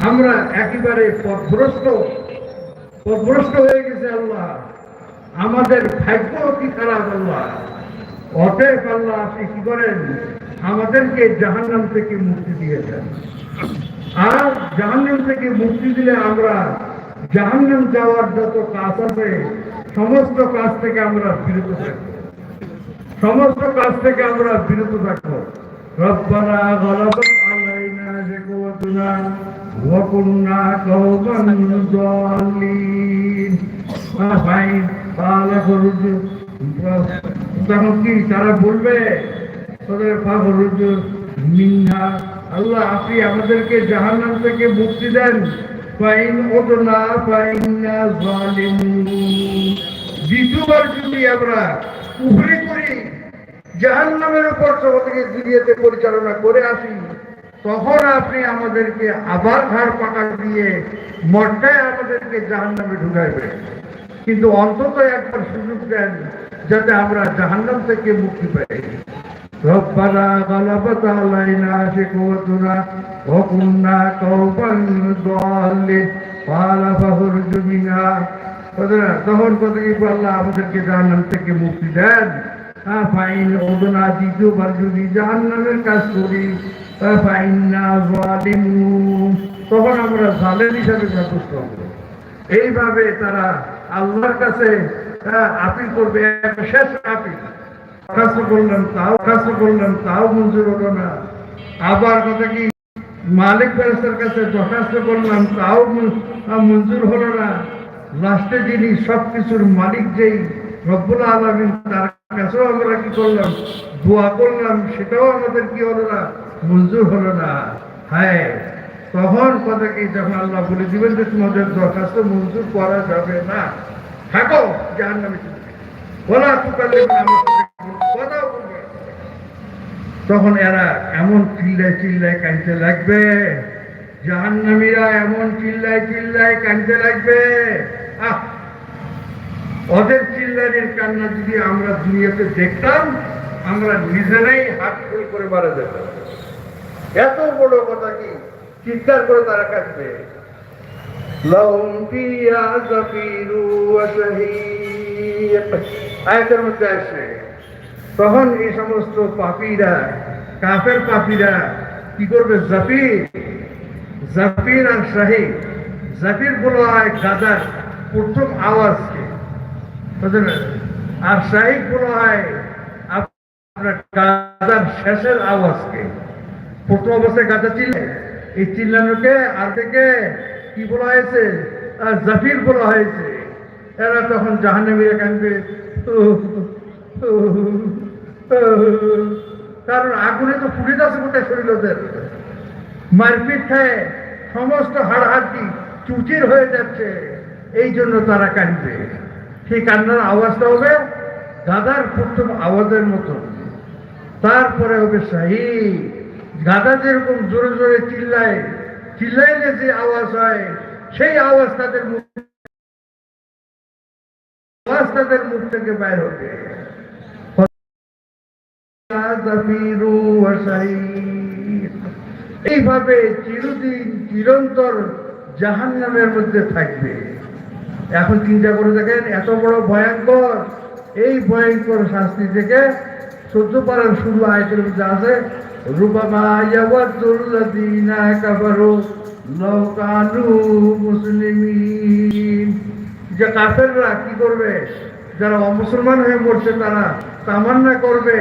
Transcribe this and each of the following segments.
আমরা একেবারে পথভ্রষ্ট পথভ্রষ্ট হয়ে গেছে আল্লাহ। আমাদের ভাগ্য কি খারাপ আল্লাহ। অতএব আল্লাহ আপনি কি করেন আমাদেরকে জাহান্নাম থেকে মুক্তি দিয়েছেন। আর জাহান্নাম থেকে মুক্তি দিলে আমরা জাহান্নাম যাওয়ার যত কাজ আছে, সমস্ত কাজ থেকে আমরা বিরত থাকব। সমস্ত কাজ থেকে আমরা বিরত থাকব। রব্বানা গলাবাত আলাইনা শিকওয়াতুনা ওয়া তারা বলবে? আল্লাহ আপনি আমাদেরকে জাহান্নাম থেকে মুক্তি দেন। ফাইন দ্বিতীয়বার যদি আমরা উপরে করি জাহান নামের উপর জগৎকে দুনিয়াতে পরিচালনা করে আসি তখন আপনি আমাদেরকে আবার ঘাড় পাকা দিয়ে মঠটায় আমাদেরকে জাহান নামে ঢুকাইবে কিন্তু অন্তত একবার সুযোগ দেন যাতে আমরা জাহান্নাম থেকে মুক্তি পাই ربنا غلبت علينا شقوتنا وكنا قوما ضالين قال فاخرج منها তখন কত কি আল্লাহ আমাদেরকে জাহান্নাম থেকে মুক্তি দেন হ্যাঁ, ফাইন ওদনা দ্বিতীয়বার যদি জাহান্নামের কাজ করি তখন আমরা হিসাবে হব। এইভাবে তারা আল্লাহর কাছে আপিল করবে। শেষ আপিল। করলাম তাও করলাম তাও মঞ্জুর হলো না। আবার কথা কি? মালিক ব্যবস্থার কাছে দরখাস্ত করলাম, তাও মঞ্জুর হলো না। লাস্টে যিনি সবকিছুর মালিক যেই রব্বুল আলমিন, তার কাছেও আমরা কি করলাম? দোয়া করলাম, সেটাও আমাদের কি হলো না? মঞ্জুর হলো না। হ্যাঁ তখন কথা কি যখন আল্লাহ বলে দিবেন যে তোমাদের দরখাস্ত মঞ্জুর করা যাবে না। থাকো জাহান নামে বলা তুকালে তখন এরা এমন চিল্লায় চিল্লায় কানতে লাগবে। জাহান্নামীরা এমন চিল্লায় চিল্লায় কানতে লাগবে। আহ ওদের চিল্লানির কান্না যদি আমরা দুনিয়াতে দেখতাম, আমরা নিজেরাই হাত ফুল করে মারা যেতাম। এত বড় কথা কি? চিৎকার করে তারা জাফিরু ওয়া মধ্যে আসে, তখন এই সমস্ত পাপীরা, কাফের পাপীরা কি করবে জাফির জাফির আর শাহিদ। জাফির বলা হয় গাদার, প্রথম বুঝলেন? আর শাহিদ বলা হয় আপনার গাদার শেষের আওয়াজকে, প্রথম অবস্থায় গাদা চিল্লে এই চিল্লানোকে আর থেকে কি বলা হয়েছে? জাফির বলা হয়েছে। এরা তখন জাহান্নামীরা কানবে কারণ আগুনে তো ফুটে যাচ্ছে গোটা শরীর ওদের মারপিট খায় সমস্ত হাড়হাড্ডি চুচির হয়ে যাচ্ছে, এই জন্য তারা কাঁদবে। সেই কান্নার আওয়াজটা হবে গাদার প্রথম আওয়াজের মতো। তারপরে হবে শাহী গাদা যেরকম জোরে জোরে চিল্লায়, চিল্লাইলে যে আওয়াজ হয়, সেই আওয়াজ তাদের মুখ আওয়াজ তাদের মুখ থেকে বাইর হবে। শাহীদ। এইভাবে চিরদিন চিরন্তর জাহান নামের মধ্যে থাকবে। এখন চিন্তা করে দেখেন, এত বড় ভয়ঙ্কর, এই ভয়ঙ্কর শাস্তি থেকে সহ্য করার শুরু আয়তের মধ্যে আছে যে কাফেররা কি করবে? যারা অমুসলমান হয়ে মরছে তারা তামান্না করবে,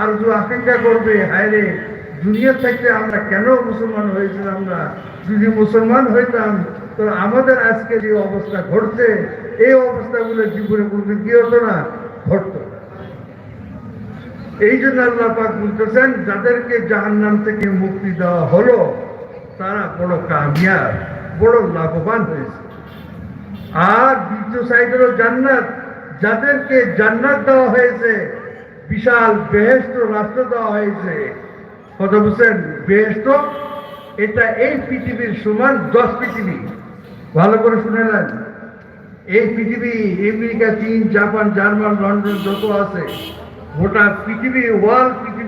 আর আকাঙ্ক্ষা করবে হায় রে দুনিয়া থেকে আমরা কেন মুসলমান হয়েছিলাম না? যদি মুসলমান হইতাম, তো আমাদের আজকে যে অবস্থা ঘটছে, এই অবস্থাগুলো জীবনে কোনোদিন কি হতো না? ঘটতো। এই জন্য আল্লাহ পাক বলতেছেন, যাদেরকে জাহান্নাম থেকে মুক্তি দেওয়া হলো, তারা বড় কামিয়াব, বড় লাভবান হয়েছে। আর দ্বিতীয় সাইড হলো জান্নাত। যাদেরকে জান্নাত দেওয়া হয়েছে, বিশাল বেহেস্ত রাষ্ট্র দেওয়া হয়েছে। কথা বুঝছেন বেহেস্ত এটা এই পৃথিবীর সমান দশ পৃথিবী। ভালো করে শুনে নেন। এই পৃথিবী, আমেরিকা, চীন, জাপান, জার্মান, লন্ডন, যত আছে, গোটা পৃথিবী ওয়ার্ল্ড পৃথিবী